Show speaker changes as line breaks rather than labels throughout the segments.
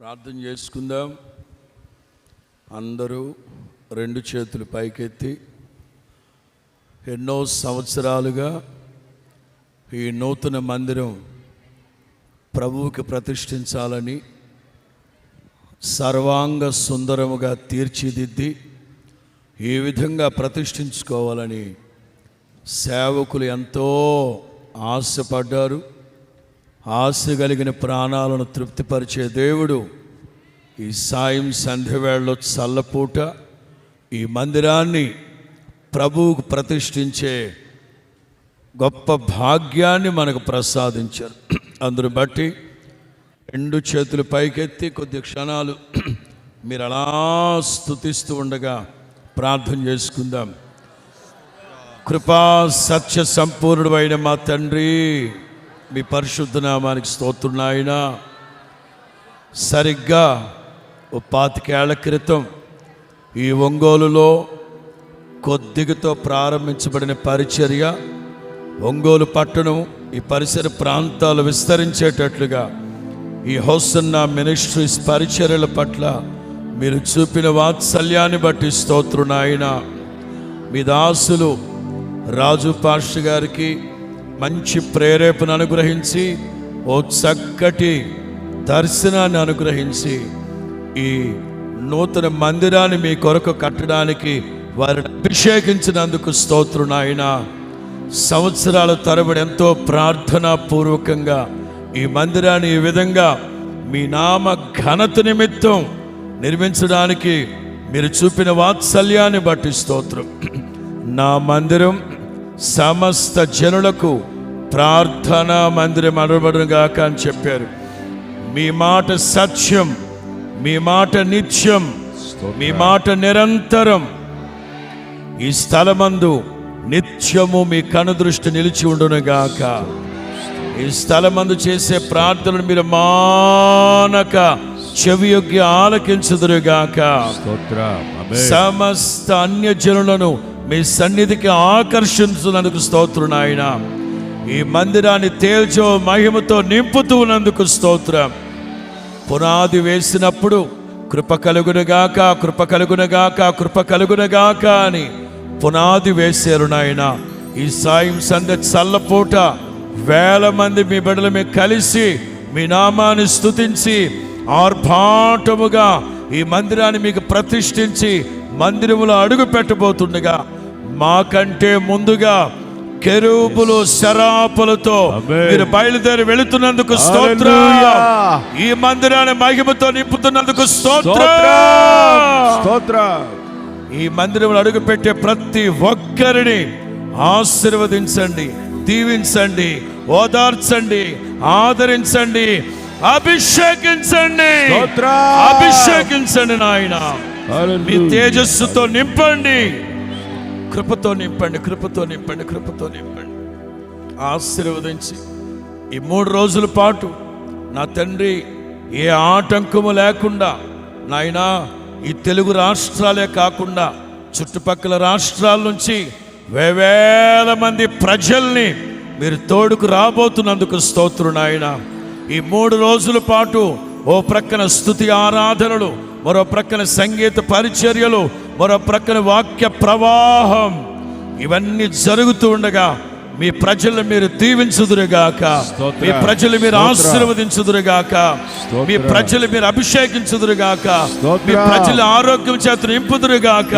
ప్రార్థన చేసుకుందాం. అందరూ రెండు చేతులు పైకెత్తి ఎన్నో సంవత్సరాలుగా ఈ నూతన మందిరం ప్రభువుకి ప్రతిష్ఠించాలని సర్వాంగ సుందరముగా తీర్చిదిద్ది ఈ విధంగా ప్రతిష్ఠించుకోవాలని సేవకులు ఎంతో ఆశపడ్డారు. ఆశ కలిగిన ప్రాణాలను తృప్తిపరిచే దేవుడు ఈ సాయం సంధ్యవేళలో చల్లపూట ఈ మందిరాన్ని ప్రభువుకు ప్రతిష్ఠించే గొప్ప భాగ్యాన్ని మనకు ప్రసాదించారు. అందును బట్టి రెండు చేతులు పైకెత్తి కొద్ది క్షణాలు మీరు అలా స్థుతిస్తూ ఉండగా ప్రార్థన చేసుకుందాం. కృపా సత్య సంపూర్ణుడు మా తండ్రి. మీ పరిశుద్ధ నామానికి స్తోత్రున్నాయన సరిగ్గా ఓ పాతికేళ్ళ క్రితం ఈ ఒంగోలులో కొద్దిగతో ప్రారంభించబడిన పరిచర్య ఒంగోలు పట్టణం ఈ పరిసర ప్రాంతాలు విస్తరించేటట్లుగా ఈ హోసన్న మినిస్ట్రీస్ పరిచర్యల పట్ల మీరు చూపిన వాత్సల్యాన్ని బట్టి స్తోత్రునాయన మీ దాసులు రాజు పాస్టర్ గారికి మంచి ప్రేరేపణ అనుగ్రహించి ఓ చక్కటి దర్శనాన్ని అనుగ్రహించి ఈ నూతన మందిరాన్ని మీ కొరకు కట్టడానికి వారిని అభిషేకించినందుకు స్తోత్రు నాయన. సంవత్సరాల తరబడి ఎంతో ప్రార్థనాపూర్వకంగా ఈ మందిరాన్ని ఈ విధంగా మీ నామ ఘనత నిమిత్తం నిర్మించడానికి మీరు చూపిన వాత్సల్యాన్ని బట్టి స్తోత్రం. నా మందిరం సమస్త జనులకు ప్రార్థనా మందిరం అనబడుగాక అని చెప్పారు. మీ మాట సత్యం మీ మాట నిత్యం మీ మాట నిరంతరం. ఈ స్థలమందు నిత్యము మీ కనుదృష్టి నిలిచి ఉండునుగాక. ఈ స్థలమందు చేసే ప్రార్థనలు మీరు మానక చెవి యొగ్గి ఆలకించుదురుగాక. సమస్త అన్యజనులను మీ సన్నిధికి ఆకర్షించున్నందుకు స్తోత్రం నాయన. ఈ మందిరాన్ని తేల్చో మహిమతో నింపుతూ ఉన్నందుకు స్తోత్రం. పునాది వేసినప్పుడు కృప కలుగునగాక కృప కలుగునగాక కృప కలుగునగాక అని పునాది వేశారు నాయన. ఈ సాయం సంధ్య చల్లపూట వేల మంది మీ బిడ్డలు మీ కలిసి మీ నామాన్ని స్తుతించి ఆర్భాటముగా ఈ మందిరాన్ని మీకు ప్రతిష్ఠించి మందిరములో అడుగు పెట్టబోతుండగా మాకంటే ముందుగా కెరూబులు శరాపులతో. మీరు బయలుదేరి వెళుతున్నందుకు స్తోత్రం. ఈ మందిరాన్ని మహిమతో నింపుతున్నందుకు
స్తోత్రం
స్తోత్రం ఈ మందిరంలో అడుగుపెట్టే ప్రతి ఒక్కరిని ఆశీర్వదించండి దీవించండి ఓదార్చండి ఆదరించండి అభిషేకించండి. అభిషేకించండి నాయన మీ. తేజస్సుతో నింపండి కృపతో నింపండి కృపతో నింపండి కృపతో నింపండి. ఆశీర్వదించి ఈ మూడు రోజుల పాటు నా తండ్రి ఏ ఆటంకము లేకుండా నాయనా ఈ తెలుగు రాష్ట్రాలే కాకుండా చుట్టుపక్కల రాష్ట్రాల నుంచి వేవేల మంది ప్రజల్ని మీరు తోడుకు రాబోతున్నందుకు స్తోత్రు నాయన. ఈ మూడు రోజుల పాటు ఓ ప్రక్కన స్థుతి ఆరాధనలు మరో ప్రక్కన సంగీత పరిచర్యలు మరో ప్రక్కన వాక్య ప్రవాహం. ఇవన్నీ జరుగుతూ ఉండగా మీ ప్రజలు మీరు దీవించుదురుగాక. మీ ప్రజలు మీరు. ఆశీర్వదించుదురుగాక. మీ ప్రజలు మీరు అభిషేకించుదురుగాక. మీ ప్రజల ఆరోగ్యం చేత నింపుదురుగాక.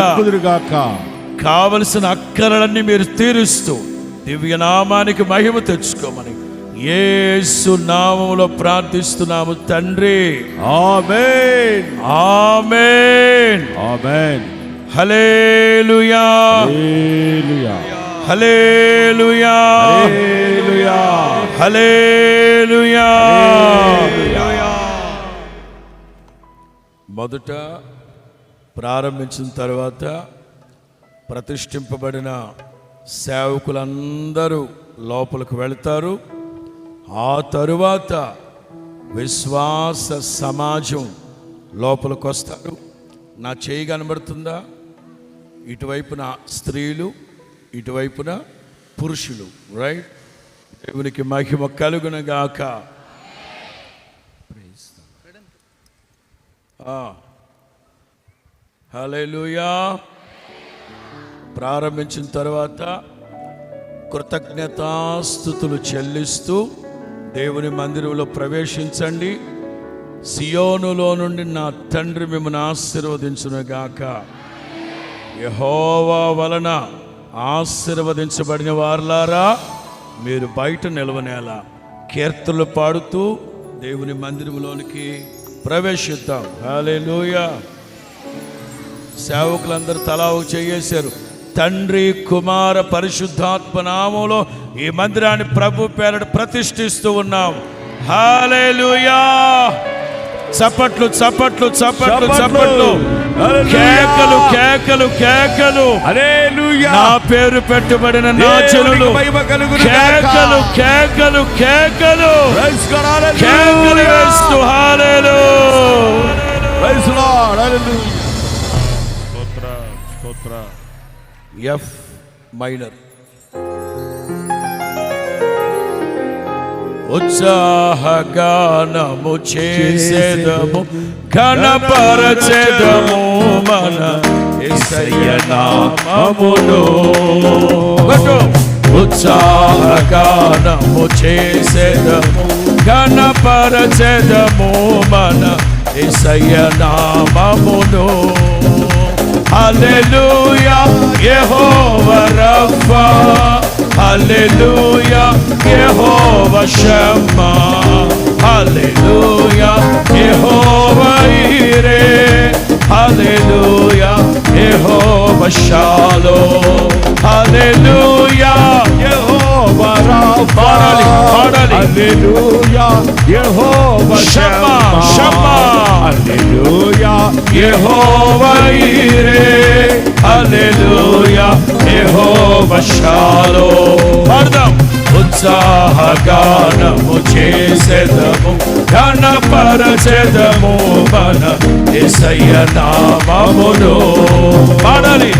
కావలసిన అక్కరలన్నీ మీరు తీరుస్తూ దివ్య నామానికి మహిమ తెచ్చుకోమని యేసు నామములో ప్రార్థిస్తున్నాము తండ్రి.
ఆమేన్.
ఆమేన్.
ఆమేన్.
మొదట ప్రారంభించిన తర్వాత ప్రతిష్ఠింపబడిన సేవకులందరూ లోపలికి వెళ్తారు. ఆ తరువాత విశ్వాస సమాజం లోపలికి వస్తారు నా చేయి కనబడుతుందా? ఇటువైపున స్త్రీలు ఇటువైపున పురుషులు రైట్ దేవునికి మహిమ కలుగునగాక. Hallelujah ah. ప్రారంభించిన తర్వాత కృతజ్ఞతాస్థుతులు చెల్లిస్తూ దేవుని మందిరంలో ప్రవేశించండి. సియోనులో నుండి నా తండ్రి మిమ్మల్ని ఆశీర్వదించునుగాక. యహోవా వలన ఆశీర్వదించబడిన వారులారా మీరు బయట నిలవనేలా కీర్తనలు పాడుతూ దేవుని మందిరంలోనికి ప్రవేశిద్దాం. హాలే సేవకులందరూ తలా చేయేశారు తండ్రి కుమార పరిశుద్ధాత్మ నామంలో ఈ మందిరాన్ని ప్రభు పేరట ప్రతిష్ఠిస్తూ ఉన్నాం. హాలేలుయా చప్పట్లు చప్పట్లు చప్పట్లు చప్పట్లు.
హల్లెలూయా.
కేకలు కేకలు కేకలు.
హల్లెలూయా
నా పేరు పెట్టబడిన నా
గాక.
కేకలు కేకలు కేకలు. కేకలు వేస్తూ హాలేలు.
స్తోత్ర స్తోత్ర.
ఎఫ్ మైనర్ ఉత్సాహగానము చేసేదము ఘనపరచెదము మన యేసయ్య ఉత్సాహగానము చేసేదము ఘనపరచెదము మన యేసయ్య హల్లెలూయా యెహోవా రఫా హల్లెలూయా యెహోవా షమ్మా హల్లెలూయా యెహోవా ఈరే షాలో హల్లెలూయా
యెహోవా రాఫా.
పాడాలి, పాడాలి.
హల్లెలూయా యెహోవా
షమ్మా, షమ్మా.
హల్లెలూయా
యెహోవా ఈరే హల్లెలూయా యెహోవా షాలో పాడదాం ఉత్సాహగానము చేసేదము ఘనపరచెదము మన యేసయ్య నామమును పాడాలి.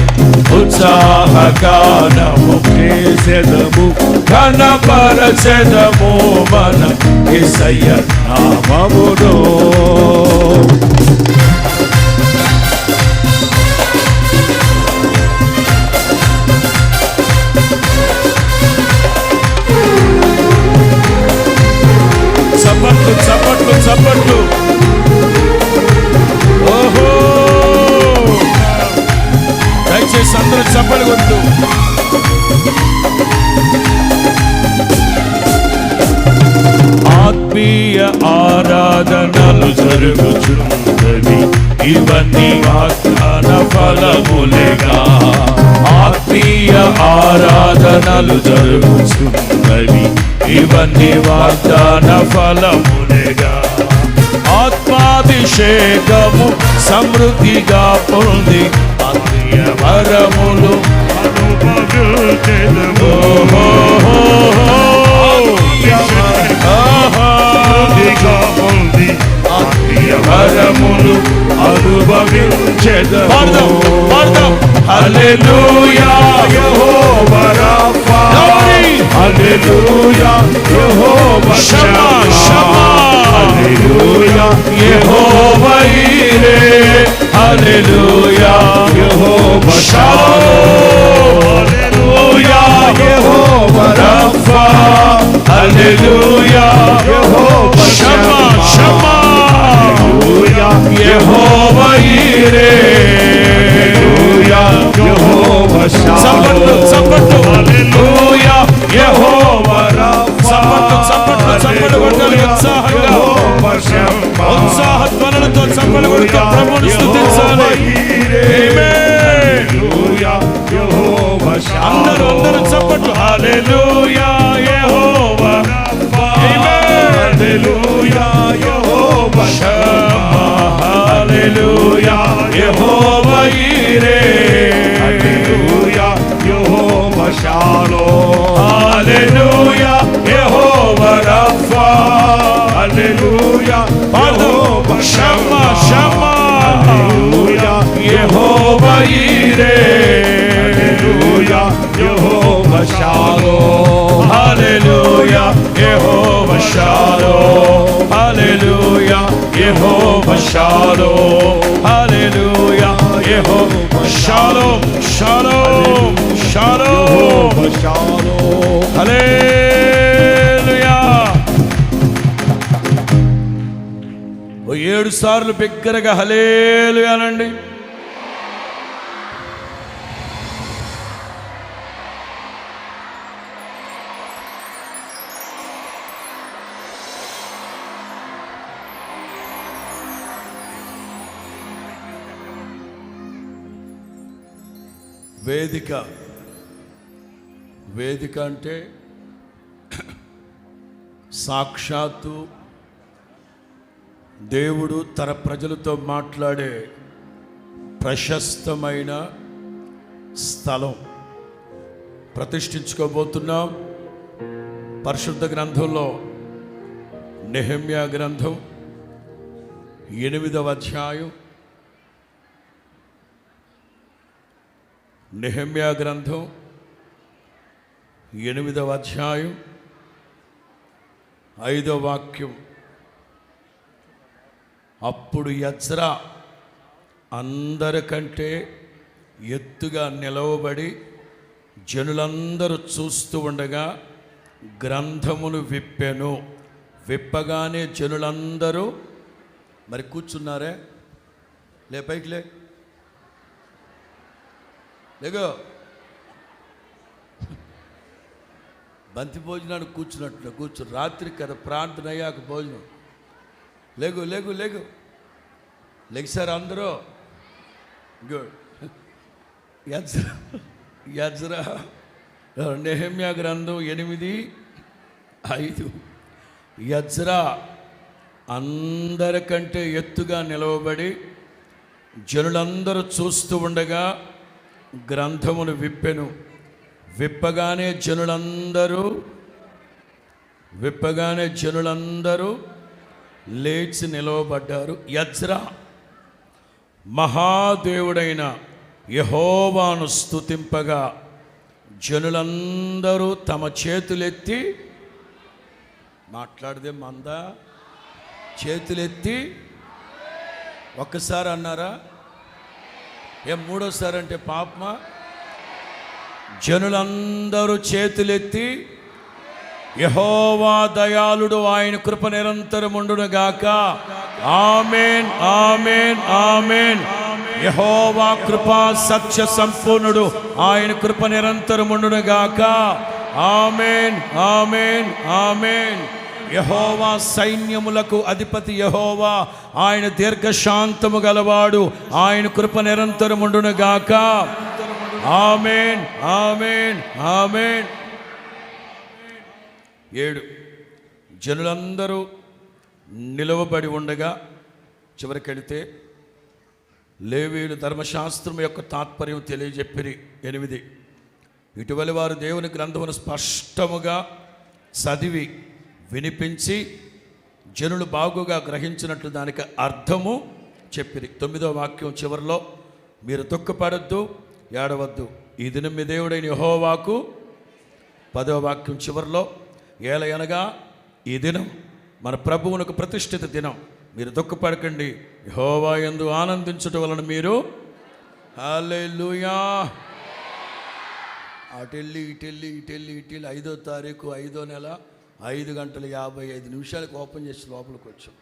ఉత్సాహగానము
చేసేదము
ఘనపరచెదము మన యేసయ్య
నామమును
జరుగుచున్నవి ఇవన్నీ వాగ్దాన ఫలములేగా. ఆత్మాభిషేకము సమృద్ధిగా పొంది ఆత్మీయ వరములు వరములు అనుభవించెదము. పాడదాం. హల్లెలూయా
యెహోవా. రాఫా.
Glory.
హల్లెలూయా యెహోవా
షమ్మా, షమ్మా.
హల్లెలూయా
యెహోవా ఈరే హల్లెలూయా
యెహోవా
షాలోమ్ హల్లెలూయా
యెహోవా
రఫా హల్లెలూయా
యెహోవా
షమ్మా షమ్మా
హల్లెలూయా
యెహోవా ఈరే
హల్లెలూయా యెహోవా
చప్పట్లు చప్పట్లు చప్పట్లు చప్పట్లు కొట్టాలి ఉత్సాహంగా. ఉత్సాహ ధ్వనులతో చప్పలు కొడుతూ ప్రభువుని
యెహోవా
అందరూ అందరూ చప్పట్లు. హల్లెలూయా యెహోవా.
హల్లెలూయా యెహోవా
హల్లెలూయా యెహోవా ఈరే. Hallelujah. Jehovah Shama
Shama.
Hallelujah. Jehovah
Yire. Hallelujah. Jehovah
Shalom. Hallelujah. Jehovah Shalom. Hallelujah. Jehovah Shalom. Hallelujah. Jehovah Shalom. Shalom.
Shalom.
Shalom. Hallelujah. ఏడు సార్లు బిగ్గరగా హలేలు అనండి. వేదిక. వేదిక అంటే సాక్షాత్తు దేవుడు తన ప్రజలతో మాట్లాడే ప్రశస్తమైన స్థలం ప్రతిష్ఠించుకోబోతున్నాం. పరిశుద్ధ గ్రంథంలో నెహమ్యా గ్రంథం ఎనిమిదవ అధ్యాయం. నెహమ్యా గ్రంథం ఎనిమిదవ అధ్యాయం. ఐదవ వాక్యం. అప్పుడు యజ్రా అందరికంటే ఎత్తుగా నిలవబడి జనులందరూ చూస్తూ ఉండగా గ్రంథమును విప్పెను. విప్పగానే జనులందరూ మరి కూర్చున్నారే? లే పైకి లే. లేగో. బంతి భోజనానికి కూర్చున్నట్టు కూర్చో. రాత్రి కదా ప్రార్థన అయ్యాక భోజనం. లేగు లేగు లేగు. లెగ్సారు అందరూ. గుడ్ యజ్రా యజ్రా. నెహమ్యా గ్రంథం ఎనిమిది ఐదు. యజ్రా అందరికంటే ఎత్తుగా నిలవబడి జనులందరూ చూస్తూ ఉండగా గ్రంథమును విప్పెను. విప్పగానే జనులందరూ విప్పగానే జనులందరూ లేచి నిలవబడ్డారు. యజ్రా మహాదేవుడైన యహోవాను స్తుతింపగా జనులందరూ తమ చేతులెత్తి మాట్లాడితే మందా? చేతులెత్తి ఒక్కసారి అన్నారా ఏ మూడోసారి అంటే పాపమా? జనులందరూ చేతులెత్తి యహోవా దయాళుడు ఆయన కృప నిరంతరముండును గాక ఆమెన్ ఆమెన్ ఆమెన్. యహోవా కృపా సత్య సంపూర్ణుడు ఆయన కృప నిరంతరముండును గాక ఆమెన్ ఆమెన్ ఆమెన్. యహోవా సైన్యములకు అధిపతి యహోవా ఆయన దీర్ఘశాంతము గలవాడు ఆయన కృప నిరంతరముండును గాక ఆమెన్ ఆమెన్ ఆమెన్. ఏడు. జనులందరూ నిలవబడి ఉండగా చివరికెడితే లేవీలు ధర్మశాస్త్రం యొక్క తాత్పర్యం తెలియజెప్పిరి. ఎనిమిది. ఇటీవలి వారు దేవుని గ్రంథమును స్పష్టముగా చదివి వినిపించి జనులు బాగుగా గ్రహించినట్లు దానికి అర్థము చెప్పిరి. తొమ్మిదో వాక్యం చివరిలో మీరు దుఃఖపడద్దు ఏడవద్దు. ఈ దినం మీ దేవుడైన యహోవాకు పదవ వాక్యం చివరిలో ఏలయనగా ఈ దినం మన ప్రభువునకు ప్రతిష్ఠిత దినం. మీరు దుఃఖపడకండి. యహోవా ఎందు ఆనందించటం వలన మీరు హల్లెలూయా. అటెళ్ళి ఇటెళ్ళి ఇటెళ్ళి ఇటెళ్ళి ఐదో తారీఖు ఐదో నెల ఐదు గంటల యాభై ఐదు నిమిషాలకు ఓపెన్ చేసి లోపలికి వచ్చాం.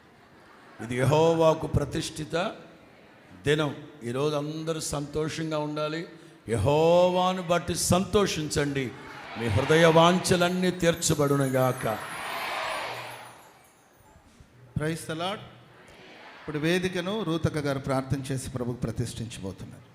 ఇది యహోవాకు ప్రతిష్ఠిత దినం. ఈరోజు అందరూ సంతోషంగా ఉండాలి. యహోవాను బట్టి సంతోషించండి. మీ హృదయ వాంఛలన్నీ తీర్చబడునుగాక.
ప్రైస్ అలాడ్ ఇప్పుడు వేదికను రూతక గారు ప్రార్థన చేసి ప్రభుకు ప్రతిష్ఠించబోతున్నారు.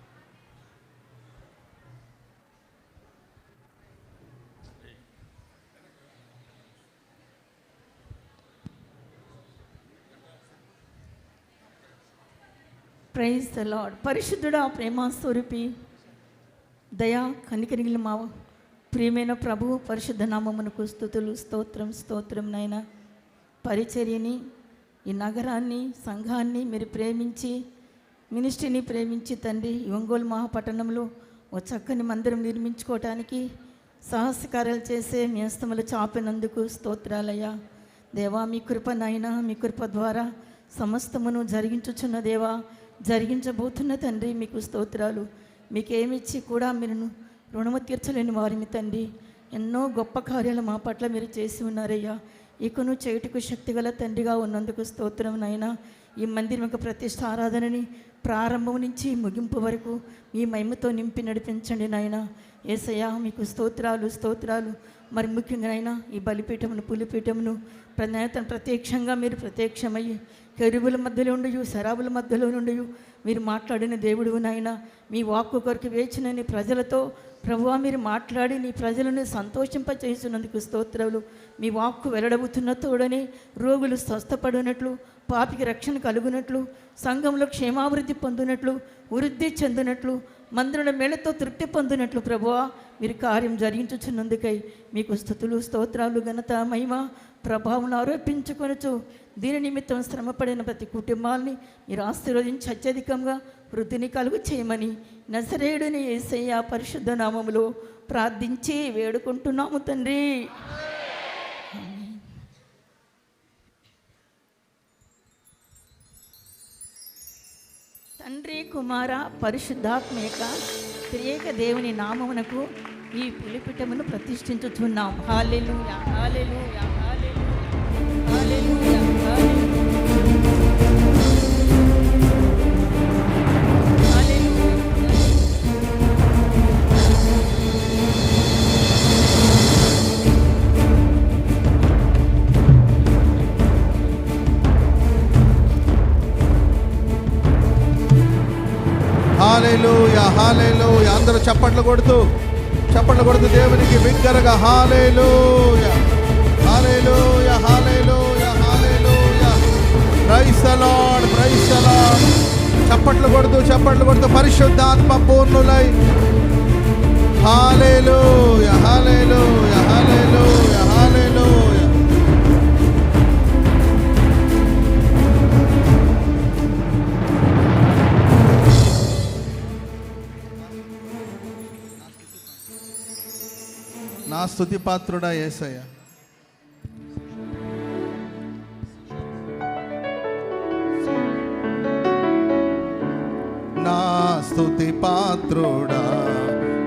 ప్రైజ్ ద లాడ్ పరిశుద్ధుడా ప్రేమ స్వరూపి దయా కనికరిగిన మా ప్రియమైన ప్రభు పరిశుద్ధ నామమునకు స్థుతులు స్తోత్రం స్తోత్రం నాయన పరిచర్యని ఈ నగరాన్ని సంఘాన్ని మీరు ప్రేమించి మినిస్ట్రీని ప్రేమించి తండ్రి ఒంగోలు మహాపట్టణంలో ఓ చక్కని మందిరం నిర్మించుకోవటానికి సాహసకార్యాలు చేసే మీ చాపినందుకు స్తోత్రాలయ్యా. దేవా మీ కృప నాయన మీ కృప ద్వారా సమస్తమును జరిగించుచున్న దేవా జరిగించబోతున్న తండ్రి మీకు స్తోత్రాలు. మీకేమిచ్చి కూడా మీరు రుణము తీర్చలేని వారిని తండ్రి. ఎన్నో గొప్ప కార్యాలు మా పట్ల మీరు చేసి ఉన్నారయ్యా. ఇకను చేయుటకు శక్తిగల తండ్రిగా ఉన్నందుకు స్తోత్రం నాయన. ఈ మందిరం యొక్క ప్రతిష్ట ఆరాధనని ప్రారంభం నుంచి ముగింపు వరకు మీ మహిమతో నింపి నడిపించండి నాయన. ఏసయ్యా మీకు స్తోత్రాలు స్తోత్రాలు. మరి ముఖ్యంగా నాయన ఈ బలిపీఠమును పులిపీఠమును ప్రత్యక్షంగా మీరు ప్రత్యక్షమయ్యి కెరువుల మధ్యలో ఉండయు శరాబుల మధ్యలో ఉండయు మీరు మాట్లాడిన దేవుడు నాయన మీ వాక్కు కొరకు వేచినని ప్రజలతో ప్రభువా మీరు మాట్లాడి నీ ప్రజలను సంతోషింపచేస్తున్నందుకు స్తోత్రాలు. మీ వాక్కు వెల్లడవుతున్న తోడని రోగులు స్వస్థపడినట్లు పాపికి రక్షణ కలుగునట్లు సంఘంలో క్షేమాభివృద్ధి పొందినట్లు వృద్ధి చెందినట్లు మందిరుల మేళతో తృప్తి పొందినట్లు ప్రభువా మీరు కార్యం జరిగించుచున్నందుకై మీకు స్థుతులు స్తోత్రాలు ఘనత మహిమ ప్రభావం ఆరోపించుకొనచ్చు దీని నిమిత్తం శ్రమపడిన ప్రతి కుటుంబాల్ని మీరు ఆశీర్వదించి అత్యధికంగా వృద్ధిని కలుగు చేయమని నజరేయుడిని ఏసయ్య పరిశుద్ధ నామములో ప్రార్థించి వేడుకుంటున్నాము తండ్రి. తండ్రి కుమార పరిశుద్ధాత్మేక త్రియేక దేవుని నామమునకు ఈ పులిపిటమును ప్రతిష్ఠించుతున్నాం హాలెలు హాలెలూయా హాలెలూయా హాలెలు
హాలేలు హాలేలు అందరూ చప్పట్లు కొడుతూ చప్పట్లు కొడుతూ దేవునికి బిగ్గరగా హాలేలు హాలేలు హాలేలు హాలేలు ప్రైస్ ద ప్రైస్ ద చప్పట్లు కొడుతూ చప్పట్లు కొడుతూ పరిశుద్ధాత్మ పూర్ణులై. హాలేలు హాలేలు హాలేలు హాలేలు నా స్థుతి పాత్రుడా ఏసయ్య. నా స్థుతి పాత్రుడా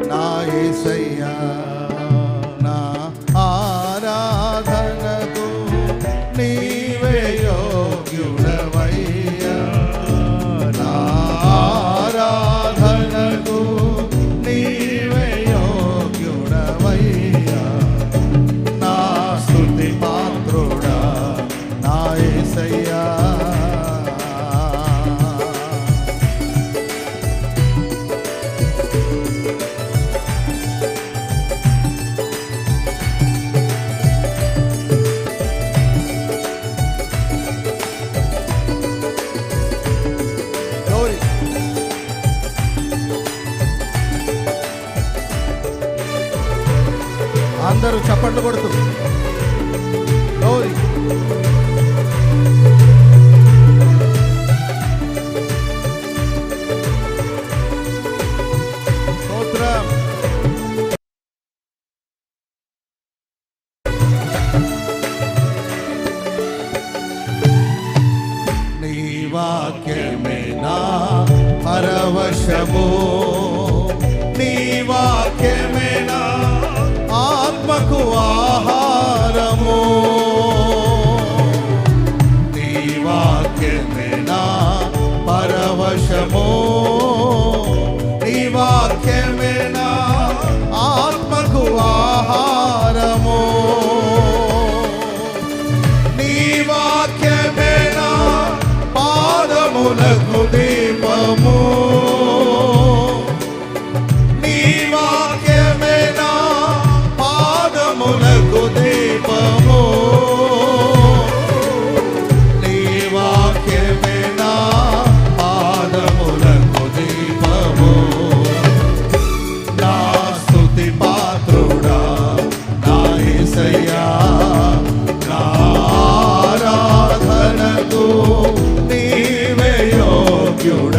నా ఏసయ్యా. పరవశము जोड़ा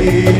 believe.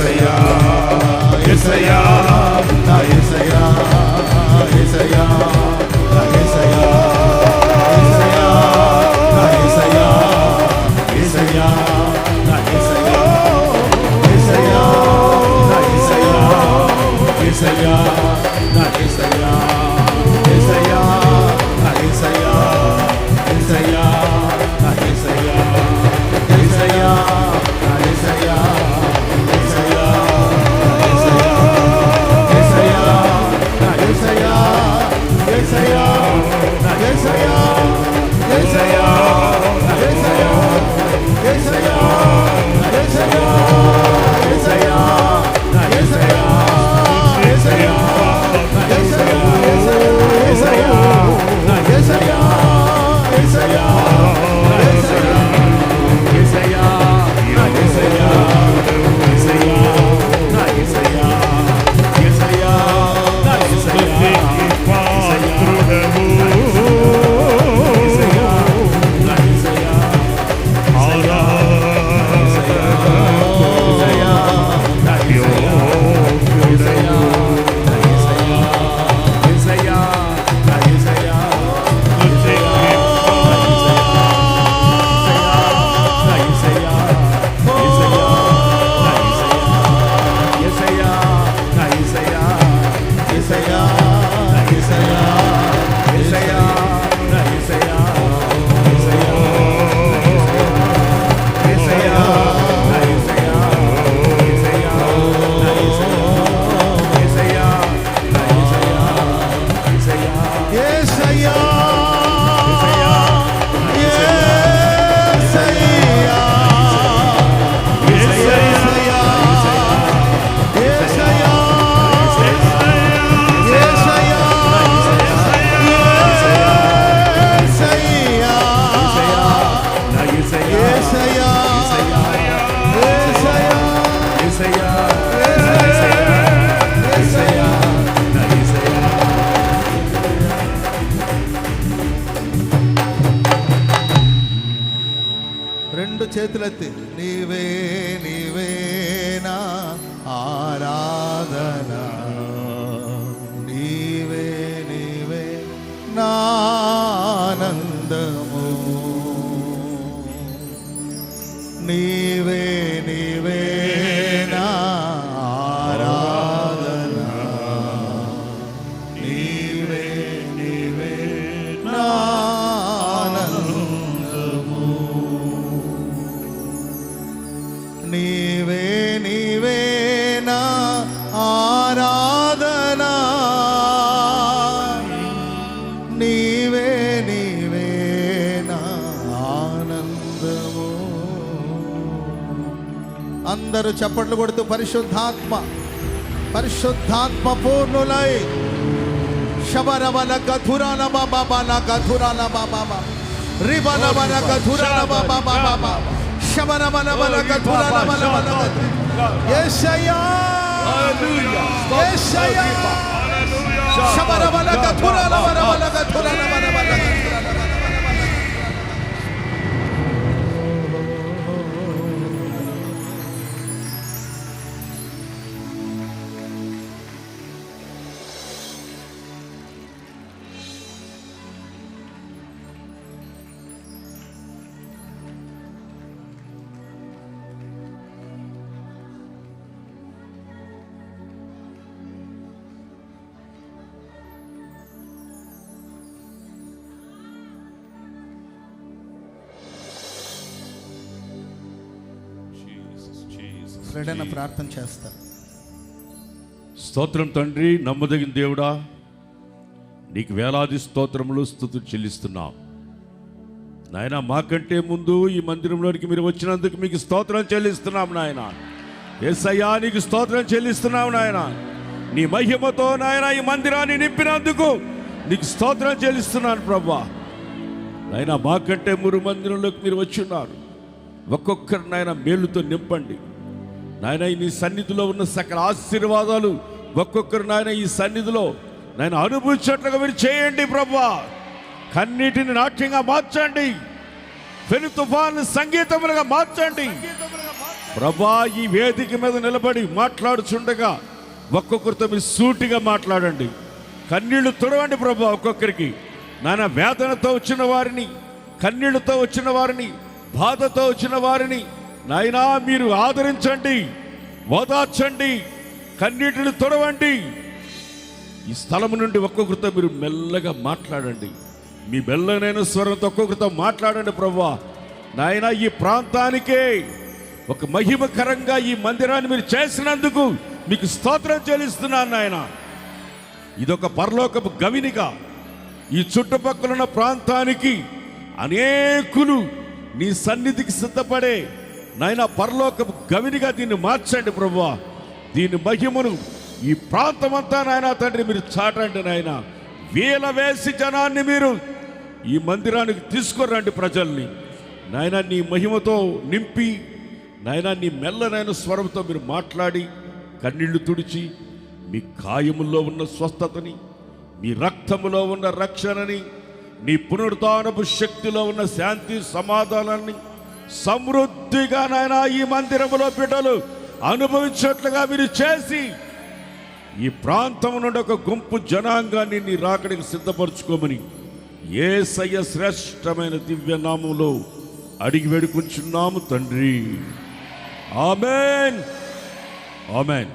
ఎసయా ఎసయా నా are. అందరూ చప్పట్లు కొడుతూ పరిశుద్ధాత్మ పరిశుద్ధాత్మ పూర్ణులై శబరవన కథురాన బాబా కథురాన బాబా రిబనవన కథురాన బాబా బాబా శబరవన బల కథురాన బల బల యేసయ్యా యేసయ్యా శబరవన కథురాన బల బల కథురాన బల బల ఫ్రెండ్ ప్రార్థన చేస్తారు.
స్తోత్రం తండ్రి నమ్మదగిన దేవుడా నీకు వేలాది స్తోత్రములు స్థుతులు చెల్లిస్తున్నాం. నాయన మాకంటే ముందు ఈ మందిరంలోనికి మీరు వచ్చినందుకు మీకు స్తోత్రం చెల్లిస్తున్నాం నాయన. ఎస్ఐయా నీకు స్తోత్రం చెల్లిస్తున్నాం నాయన. నీ మహిమతో నాయన ఈ మందిరాన్ని నింపినందుకు నీకు స్తోత్రం చెల్లిస్తున్నాను ప్రభా నాయన మాకంటే మూడు మందిరంలోకి మీరు వచ్చి ఉన్నారు. ఒక్కొక్కరు నాయన మేలుతో నింపండి. నాయన నీ సన్నిధిలో ఉన్న సకల ఆశీర్వాదాలు ఒక్కొక్కరు నాయన ఈ సన్నిధిలో నాయన అనుభవించేట్లుగా మీరు చేయండి ప్రభా. కన్నీటిని నాట్యంగా మార్చండి. పెను తుఫాను సంగీతములుగా మార్చండి. ప్రభా ఈ వేదిక మీద నిలబడి మాట్లాడుచుండగా ఒక్కొక్కరితో మీరు సూటిగా మాట్లాడండి. కన్నీళ్ళు తుడవండి ప్రభా ఒక్కొక్కరికి. నాయన వేదనతో వచ్చిన వారిని కన్నీళ్ళతో వచ్చిన వారిని బాధతో వచ్చిన వారిని నాయనా మీరు ఆదరించండి ఓదార్చండి కన్నీటిని తొడవండి. ఈ స్థలం నుండి ఒక్కొక్కరితో మీరు మెల్లగా మాట్లాడండి. మీ మెల్లనైన స్వరంతో ఒక్కొక్కరితో మాట్లాడండి ప్రవ్వా. నాయన ఈ ప్రాంతానికే ఒక మహిమకరంగా ఈ మందిరాన్ని మీరు చేసినందుకు మీకు స్తోత్రం చెల్లిస్తున్నాను నాయన. ఇదొక పరలోకపు గవినిగా ఈ చుట్టుపక్కల ఉన్న ప్రాంతానికి అనేకులు నీ సన్నిధికి సిద్ధపడే నాయన పరలోకపు గవినిగా దీన్ని మార్చండి ప్రభువా. దీని మహిమను ఈ ప్రాంతమంతా నాయన తండ్రి మీరు చాటండి నాయన. వీల వేసి జనాన్ని మీరు ఈ మందిరానికి తీసుకురండి ప్రజల్ని. నాయన నీ మహిమతో నింపి నాయన నీ మెల్లనైన స్వరంతో మీరు మాట్లాడి కన్నీళ్ళు తుడిచి మీ కాయముల్లో ఉన్న స్వస్థతని మీ రక్తములో ఉన్న రక్షణని నీ పునరుద్ధానపు శక్తిలో ఉన్న శాంతి సమాధానాన్ని సమృద్ధిగా నాయన ఈ మందిరములో బిడ్డలు అనుభవించేట్లుగా మీరు చేసి ఈ ప్రాంతం నుండి ఒక గుంపు జనాంగాన్ని నీ రాకడికి సిద్ధపరచుకోమని ఏ సయ్య శ్రేష్టమైన దివ్య నామంలో అడిగి వేడుకుంటున్నాము తండ్రి. ఆమెన్. ఆమెన్.